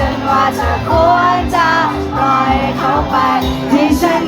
ฉันว่าเธอควรจะปล่อยเขาไปที่ฉัน